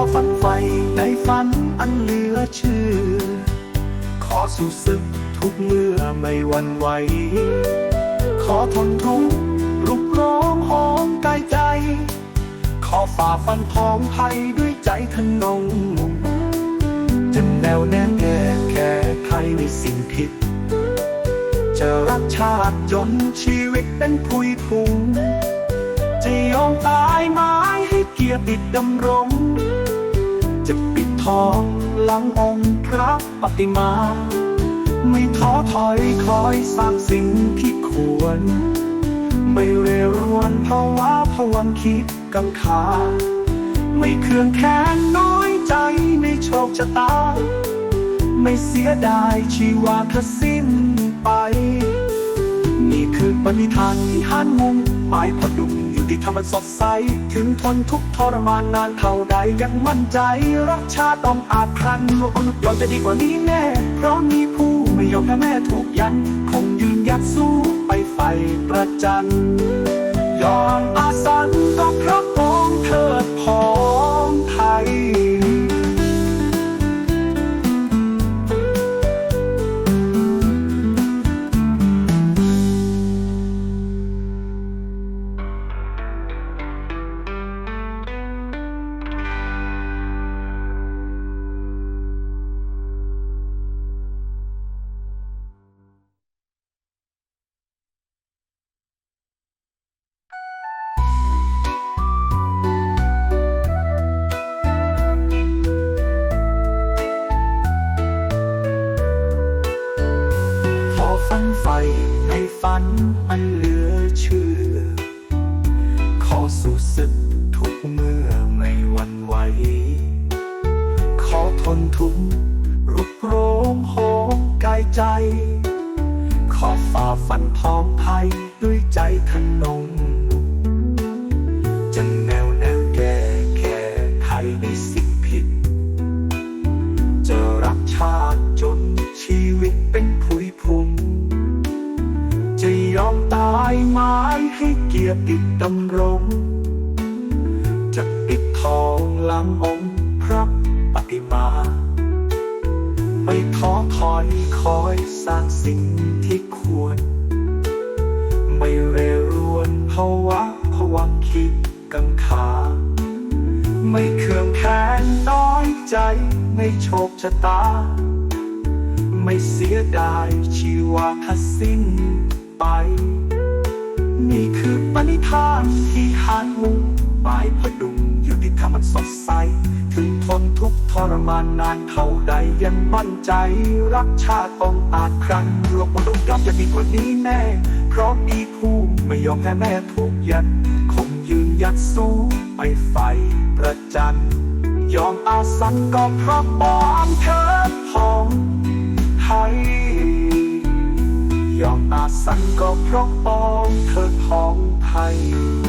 ขอฝันไฟในฝันอันเหลือเชื่อ ขอสู้ศึกทุกเมื่อไม่หวั่นไหว ขอทนทุกข์รุกร้องห้องกายใจ ขอฝ่าฟันท้องไทยด้วยใจทนงจะแนวแน่แก่แค่ใครในสิ่งผิด จะรักชาติจนชีวิตเป็นพุยพุงจะยอมตายไม้ให้เกียรติดำรง จะปิดทองหลังองค์พระปฏิมา ไม่ท้อถอยคอยสร้างสิ่งที่ควร ไม่เรรวนภาวะพวันคิดกังขาไม่เคืองแค้นน้อยใจในโชคชะตา ไม่เสียดายชีวาทสิ้นไป นี่คือปณิธานที่หันมุมหมายพดุง ที่ทำมันสดใส ถึงทนทุกทรมานนานเท่าใดยังมั่นใจ รักชาติต้องอาจพลันรวมยอมจะดีกว่านี้แน่ เพราะมีผู้ไม่ยอมแพ้แม่ถูกยัน คงยืนยัดสู้ไปไฟประจันยอมอาสา ฝันไฟในฝันอันเหลือเชื่อ ขอสู้สึกทุกเมื่อไม่หวันไหว ขอทนทุกข์รุกโรงโหมกายใจ ขอฝ่าฟันท้องไทยด้วยใจทนง เกียรติดำรงจะปิดทองลังองค์พระปฏิมา ไม่ท้อถอยคอยสร้างสิ่งที่ควร ไม่เรรวนภาวะผวังคิดกังขา ไม่เคืองแค้นน้อยใจในโชคชะตา ไม่เสียดายชีวาทสิ้นไป คือปณิธานที่หานมุ่งหมายพดุงอยู่ที่ธรรมสดใส ถึงทนทุกข์ทรมานนานเท่าใดยังมั่นใจ รักชาติองอาจครั้งรวมมนุษย์ยอมจะดีกว่านี้แน่ เพราะมีผู้ไม่ยอมแพ้แม่ถูกยันคงยืนยัดสู้ไปไฟประจัน ยอมอาสันก็เพราะปองเทิดของไทยยอมอาสันก็เพราะปองเทิดขอ ให้